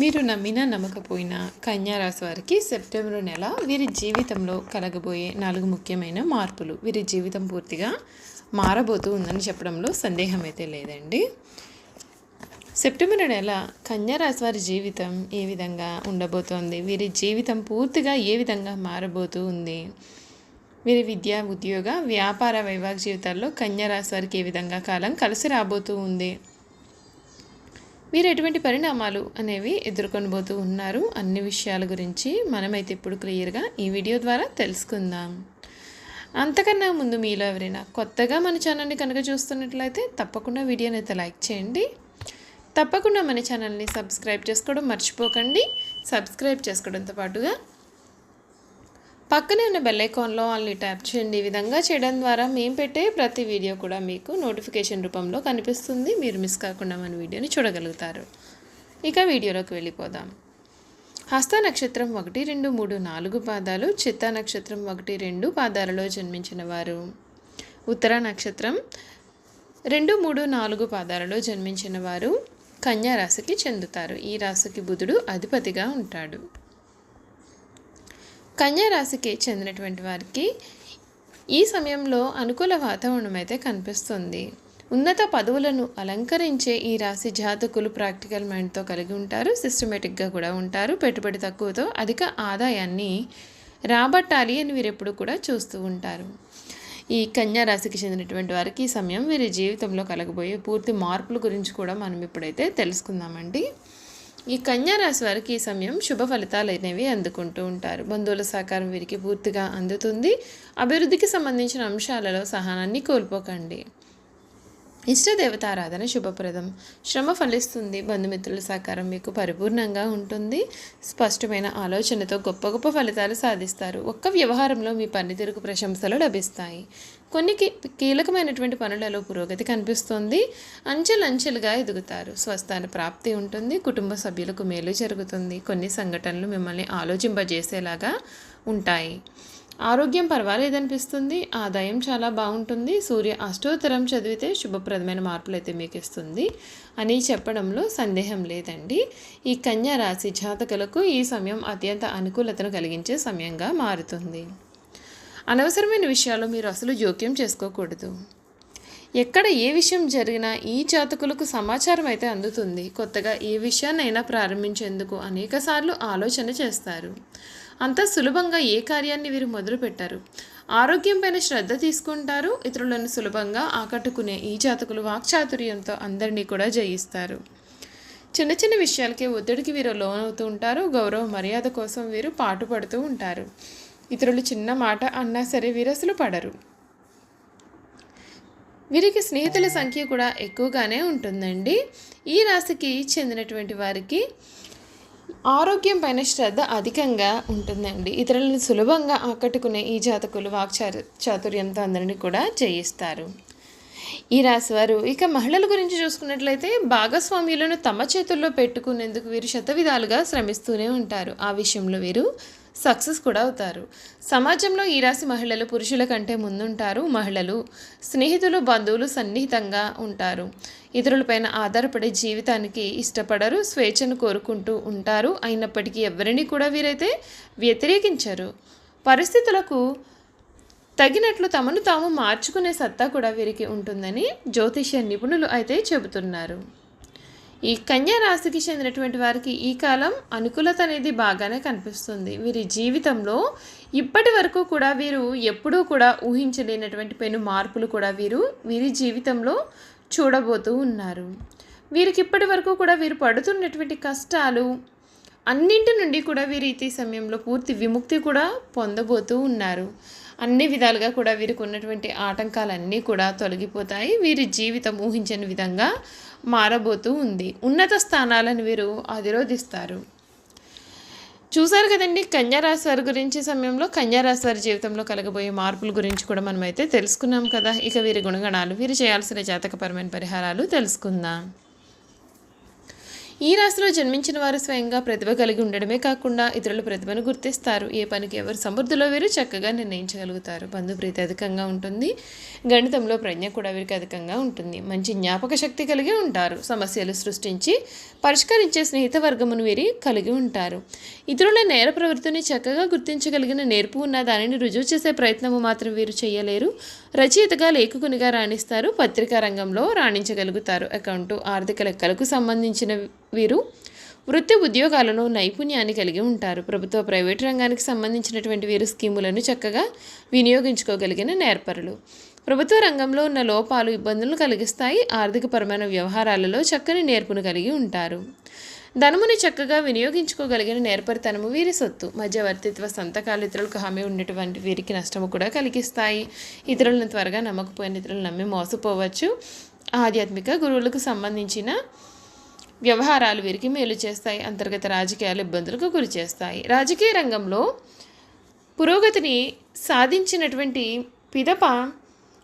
మీరు నమ్మినా నమ్మకపోయినా కన్యారాశి వారికి సెప్టెంబర్ నెల వీరి జీవితంలో కలగబోయే నాలుగు ముఖ్యమైన మార్పులు. వీరి జీవితం పూర్తిగా మారబోతూ ఉందని చెప్పడంలో సందేహం అయితే లేదండి. సెప్టెంబర్ నెల కన్యారాశి వారి జీవితం ఏ విధంగా ఉండబోతోంది? వీరి జీవితం పూర్తిగా ఏ విధంగా మారబోతూ ఉంది? వీరి విద్య ఉద్యోగ వ్యాపార వైవాహిక జీవితాల్లో కన్యారాశి వారికి ఏ విధంగా కాలం కలిసి రాబోతూ ఉంది? మీరు ఎటువంటి పరిణామాలు అనేవి ఎదుర్కొనబోతూ ఉన్నారు? అన్ని విషయాల గురించి మనమైతే ఇప్పుడు క్లియర్గా ఈ వీడియో ద్వారా తెలుసుకుందాం. అంతకన్నా ముందు మీలో ఎవరైనా కొత్తగా మన ఛానల్ని కనుక చూస్తున్నట్లయితే తప్పకుండా వీడియోని అయితే లైక్ చేయండి. తప్పకుండా మన ఛానల్ని సబ్స్క్రైబ్ చేసుకోవడం మర్చిపోకండి. సబ్స్క్రైబ్ చేసుకోవడంతో పాటుగా పక్కనే ఉన్న బెల్ ఐకాన్లో వాళ్ళని ట్యాప్ చేయండి. ఈ విధంగా చేయడం ద్వారా మేము పెట్టే ప్రతి వీడియో కూడా మీకు నోటిఫికేషన్ రూపంలో కనిపిస్తుంది. మీరు మిస్ కాకుండా మన వీడియోని చూడగలుగుతారు. ఇక వీడియోలోకి వెళ్ళిపోదాం. హస్త నక్షత్రం ఒకటి రెండు మూడు నాలుగు పాదాలు చిత్త నక్షత్రం ఒకటి రెండు పాదాలలో జన్మించిన వారు. ఉత్తర నక్షత్రం రెండు మూడు నాలుగు పాదాలలో జన్మించిన వారు. కన్యా రాశికి చెందుతారు. ఈ రాశికి బుధుడు అధిపతిగా ఉంటాడు. కన్యారాశికి చెందినటువంటి వారికి ఈ సమయంలో అనుకూల వాతావరణం అయితే కనిపిస్తుంది. ఉన్నత పదవులను అలంకరించే ఈ రాశి జాతకులు ప్రాక్టికల్ మైండ్తో కలిగి ఉంటారు సిస్టమేటిక్గా కూడా ఉంటారు. పెట్టుబడి తక్కువతో అధిక ఆదాయాన్ని రాబట్టాలి అని వీరెప్పుడు కూడా చూస్తూ ఉంటారు. ఈ కన్యా రాశికి చెందినటువంటి వారికి ఈ సమయం వీరి జీవితంలో కలగబోయే పూర్తి మార్పుల గురించి కూడా మనం ఇప్పుడైతే తెలుసుకుందామండి. ఈ కన్యా రాశి వారికి ఈ సమయం శుభ ఫలితాలు అనేవి అందుకుంటూ ఉంటారు. బంధువుల సహకారం వీరికి పూర్తిగా అందుతుంది. అభివృద్ధికి సంబంధించిన అంశాలలో సహనాన్ని కోల్పోకండి. ఇష్టదేవతారాధన శుభప్రదం. శ్రమ ఫలిస్తుంది. బంధుమిత్రుల సహకారం మీకు పరిపూర్ణంగా ఉంటుంది. స్పష్టమైన ఆలోచనతో గొప్ప గొప్ప ఫలితాలు సాధిస్తారు. ఒక్క వ్యవహారంలో మీ పనితీరుకు ప్రశంసలు లభిస్తాయి. కొన్ని కీ- కీలకమైనటువంటి పనులలో పురోగతి కనిపిస్తుంది. అంచెలంచెలుగా ఎదుగుతారు. స్వస్థాన ప్రాప్తి ఉంటుంది. కుటుంబ సభ్యులకు మేలు జరుగుతుంది. కొన్ని సంఘటనలు మిమ్మల్ని ఆలోచింపజేసేలాగా ఉంటాయి. ఆరోగ్యం పర్వాలేదనిపిస్తుంది. ఆదాయం చాలా బాగుంటుంది. సూర్య అష్టోత్తరం చదివితే శుభప్రదమైన మార్పులు అయితే మీకు ఇస్తుంది అని చెప్పడంలో సందేహం లేదండి. ఈ కన్యా రాశి జాతకులకు ఈ సమయం అత్యంత అనుకూలతను కలిగించే సమయంగా మారుతుంది. అనవసరమైన విషయాలు మీరు అసలు జోక్యం చేసుకోకూడదు. ఎక్కడ ఏ విషయం జరిగినా ఈ జాతకులకు సమాచారం అయితే అందుతుంది. కొత్తగా ఏ విషయాన్నైనా ప్రారంభించేందుకు అనేకసార్లు ఆలోచన చేస్తారు. అంత సులభంగా ఏ కార్యాన్ని వీరు మొదలుపెట్టారు ఆరోగ్యం పైన శ్రద్ధ తీసుకుంటారు. ఇతరులను సులభంగా ఆకట్టుకునే ఈ జాతకులు వాక్చాతుర్యంతో అందరినీ కూడా జయిస్తారు. చిన్న చిన్న విషయాలకే ఒత్తిడికి వీరు లోనవుతూ ఉంటారు. గౌరవ మర్యాద కోసం వీరు పాటుపడుతూ ఉంటారు. ఇతరులు చిన్న మాట అన్నా సరే వీరసులు పడరు. వీరికి స్నేహితుల సంఖ్య కూడా ఎక్కువగానే ఉంటుందండి. ఈ రాశికి చెందినటువంటి వారికి ఆరోగ్యం పైన శ్రద్ధ అధికంగా ఉంటుందండి. ఇతరులను సులభంగా ఆకట్టుకునే ఈ జాతకులు వాక్చారు చాతుర్యంతో అందరినీ కూడా జయిస్తారు. ఈ రాశి వారు ఇక మహిళల గురించి చూసుకున్నట్లయితే భాగస్వామ్యులను తమ చేతుల్లో పెట్టుకునేందుకు వీరు శతవిధాలుగా శ్రమిస్తూనే ఉంటారు. ఆ విషయంలో వీరు సక్సెస్ కూడా అవుతారు. సమాజంలో ఈ రాశి మహిళలు పురుషుల కంటే ముందుంటారు. మహిళలు స్నేహితులు బంధువులు సన్నిహితంగా ఉంటారు. ఇతరులపైన ఆధారపడే జీవితానికి ఇష్టపడరు స్వేచ్ఛను కోరుకుంటూ ఉంటారు. అయినప్పటికీ ఎవరిని కూడా వీరైతే వ్యతిరేకించరు. పరిస్థితులకు తగినట్లు తమను తాము మార్చుకునే సత్తా కూడా వీరికి ఉంటుందని జ్యోతిష్య నిపుణులు అయితే చెబుతున్నారు. ఈ కన్యా రాశికి చెందినటువంటి వారికి ఈ కాలం అనుకూలత అనేది బాగానే కనిపిస్తుంది. వీరి జీవితంలో ఇప్పటి వరకు కూడా వీరు ఎప్పుడూ కూడా ఊహించలేనటువంటి పెను మార్పులు కూడా వీరు వీరి జీవితంలో చూడబోతూ ఉన్నారు. వీరికి ఇప్పటి వరకు కూడా వీరు పడుతున్నటువంటి కష్టాలు అన్నింటి నుండి కూడా వీరు ఈ సమయంలో పూర్తి విముక్తి కూడా పొందబోతూ ఉన్నారు. అన్ని విధాలుగా కూడా వీరికి ఉన్నటువంటి ఆటంకాలన్నీ కూడా తొలగిపోతాయి. వీరి జీవితం ఊహించని విధంగా మారబోతూ ఉంది. ఉన్నత స్థానాలను వీరు అధిరోధిస్తారు. చూసారు కదండి కన్యారాశి వారి గురించి సమయంలో కన్యారాశి వారి జీవితంలో కలగబోయే మార్పుల గురించి కూడా మనమైతే తెలుసుకున్నాం కదా. ఇక వీరి గుణగణాలు వీరు చేయాల్సిన జాతకపరమైన పరిహారాలు తెలుసుకుందాం. ఈ రాశిలో జన్మించిన వారు స్వయంగా ప్రతిభ కలిగి ఉండడమే కాకుండా ఇతరుల ప్రతిభను గుర్తిస్తారు. ఏ పనికి ఎవరు సమృద్ధిలో వీరు చక్కగా నిర్ణయించగలుగుతారు. బంధుప్రీతి అధికంగా ఉంటుంది. గణితంలో ప్రజ్ఞ కూడా వీరికి అధికంగా ఉంటుంది. మంచి జ్ఞాపక శక్తి కలిగి ఉంటారు. సమస్యలు సృష్టించి పరిష్కరించే స్నేహిత వర్గమును వీరి కలిగి ఉంటారు. ఇతరుల నేర ప్రవృత్తిని చక్కగా గుర్తించగలిగిన నేర్పు ఉన్న దానిని రుజువు చేసే ప్రయత్నము మాత్రం వీరు చేయలేరు. రచయితగా లేఖకునిగా రాణిస్తారు. పత్రికా రంగంలో రాణించగలుగుతారు. అకౌంటు ఆర్థిక లెక్కలకు సంబంధించిన వీరు వృత్తి ఉద్యోగాలను నైపుణ్యాన్ని కలిగి ఉంటారు. ప్రభుత్వ ప్రైవేటు రంగానికి సంబంధించినటువంటి వీరు స్కీములను చక్కగా వినియోగించుకోగలిగిన నేర్పరులు. ప్రభుత్వ రంగంలో ఉన్న లోపాలు ఇబ్బందులను కలిగిస్తాయి. ఆర్థికపరమైన వ్యవహారాలలో చక్కని నేర్పును కలిగి ఉంటారు. ధనముని చక్కగా వినియోగించుకోగలిగిన నేర్పరితనము వీరి సొత్తు. మధ్యవర్తిత్వ సంతకాలు ఇతరులకు హామీ ఉండేటువంటి వీరికి నష్టము కూడా కలిగిస్తాయి. ఇతరులను త్వరగా నమ్మకపోయిన ఇతరులు నమ్మి మోసపోవచ్చు. ఆధ్యాత్మిక గురువులకు సంబంధించిన వ్యవహారాలు వీరికి మేలు చేస్తాయి అంతర్గత రాజకీయాలు ఇబ్బందులకు గురి చేస్తాయి. రాజకీయ రంగంలో పురోగతిని సాధించినటువంటి పిదప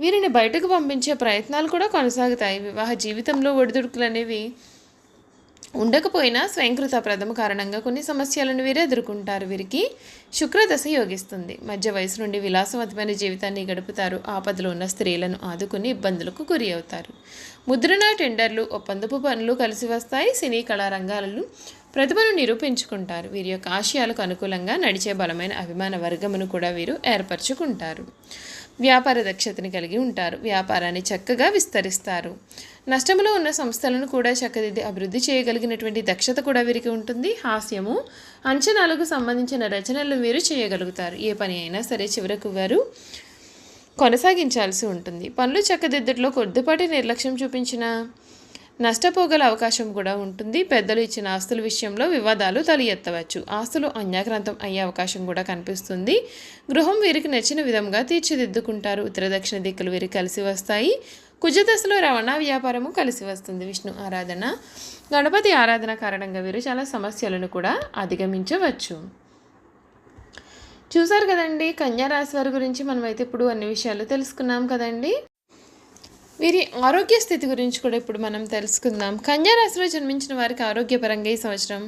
వీరిని బయటకు పంపించే ప్రయత్నాలు కూడా కొనసాగుతాయి. వివాహ జీవితంలో ఒడిదుడుకులు అనేవి ఉండకపోయినా స్వయంకృత ప్రథమ కారణంగా కొన్ని సమస్యలను వీరు ఎదుర్కొంటారు. వీరికి శుక్రదశ యోగిస్తుంది. మధ్య వయసు నుండి విలాసవంతమైన జీవితాన్ని గడుపుతారు. ఆపదలో ఉన్న స్త్రీలను ఆదుకుని ఇబ్బందులకు గురి అవుతారు. ముద్రణ టెండర్లు ఒప్పందపు పనులు కలిసి వస్తాయి. సినీ కళారంగాలలో ప్రతిభను నిరూపించుకుంటారు. వీరి యొక్క ఆశయాలకు అనుకూలంగా నడిచే బలమైన అభిమాన వర్గమును కూడా వీరు ఏర్పరచుకుంటారు. వ్యాపార దక్షతని కలిగి ఉంటారు. వ్యాపారాన్ని చక్కగా విస్తరిస్తారు. నష్టంలో ఉన్న సంస్థలను కూడా చక్కదిద్ది అభివృద్ధి చేయగలిగినటువంటి దక్షత కూడా వీరికి ఉంటుంది. హాస్యము అంచనాలకు సంబంధించిన రచనలు వీరు చేయగలుగుతారు. ఏ పని అయినా సరే చివరకు వారు కొనసాగించాల్సి ఉంటుంది. పనులు చక్కదిద్దట్లో కొద్దిపాటి నిర్లక్ష్యం చూపించిన నష్టపోగల అవకాశం కూడా ఉంటుంది. పెద్దలు ఇచ్చిన ఆస్తుల విషయంలో వివాదాలు తల ఎత్తవచ్చు. ఆస్తులు అన్యాక్రాంతం అయ్యే అవకాశం కూడా కనిపిస్తుంది. గృహం వీరికి నచ్చిన విధంగా తీర్చిదిద్దుకుంటారు. ఉత్తర దక్షిణ దిక్కులు వీరికి కలిసి వస్తాయి. కుజదశలో రవాణా వ్యాపారము కలిసి వస్తుంది. విష్ణు ఆరాధన గణపతి ఆరాధన కారణంగా వీరు చాలా సమస్యలను కూడా అధిగమించవచ్చు. చూసారు కదండి కన్యా రాశి వారి గురించి మనమైతే ఇప్పుడు అన్ని విషయాలు తెలుసుకున్నాం కదండి. వీరి ఆరోగ్య స్థితి గురించి కూడా ఇప్పుడు మనం తెలుసుకుందాం. కన్యా రాశిలో జన్మించిన వారికి ఆరోగ్యపరంగా ఈ సంవత్సరం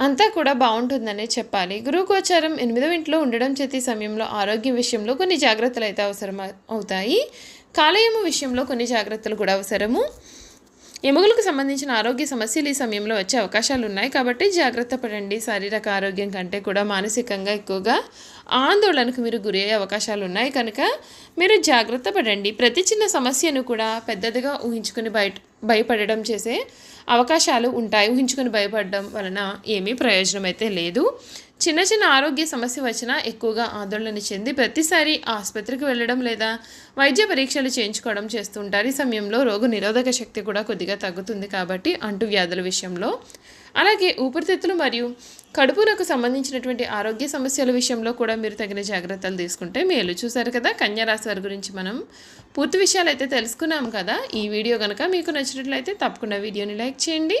అంతా కూడా బాగుంటుందనే చెప్పాలి. గురుగోచారం ఎనిమిదవ ఇంట్లో ఉండడం చేతి సమయంలో ఆరోగ్యం విషయంలో కొన్ని జాగ్రత్తలు అయితే అవసరం అవుతాయి. కాలేయము విషయంలో కొన్ని జాగ్రత్తలు కూడా అవసరము. ఎముకలకు సంబంధించిన ఆరోగ్య సమస్యలు ఈ సమయంలో వచ్చే అవకాశాలు ఉన్నాయి కాబట్టి జాగ్రత్త పడండి. శారీరక ఆరోగ్యం కంటే కూడా మానసికంగా ఎక్కువగా ఆందోళనకు మీరు గురయ్యే అవకాశాలు ఉన్నాయి కనుక మీరు జాగ్రత్త పడండి. ప్రతి చిన్న సమస్యను కూడా పెద్దదిగా ఊహించుకుని బయట భయపడడం చేసే అవకాశాలు ఉంటాయి. ఊహించుకుని భయపడడం వలన ఏమీ ప్రయోజనం అయితే లేదు. చిన్న చిన్న ఆరోగ్య సమస్య వచ్చినా ఎక్కువగా ఆందోళన చెంది ప్రతిసారి ఆసుపత్రికి వెళ్ళడం లేదా వైద్య పరీక్షలు చేయించుకోవడం చేస్తుంటారు. ఈ సమయంలో రోగ నిరోధక శక్తి కూడా కొద్దిగా తగ్గుతుంది కాబట్టి అంటువ్యాధుల విషయంలో. అలాగే ఊపిరితిత్తులు మరియు కడుపునకు సంబంధించినటువంటి ఆరోగ్య సమస్యల విషయంలో కూడా మీరు తగిన జాగ్రత్తలు తీసుకుంటే మేలు. చూసారు కదా కన్యారాశి వారి గురించి మనం పూర్తి విషయాలు అయితే తెలుసుకున్నాం కదా. ఈ వీడియో కనుక మీకు నచ్చినట్లయితే తప్పకుండా వీడియోని లైక్ చేయండి.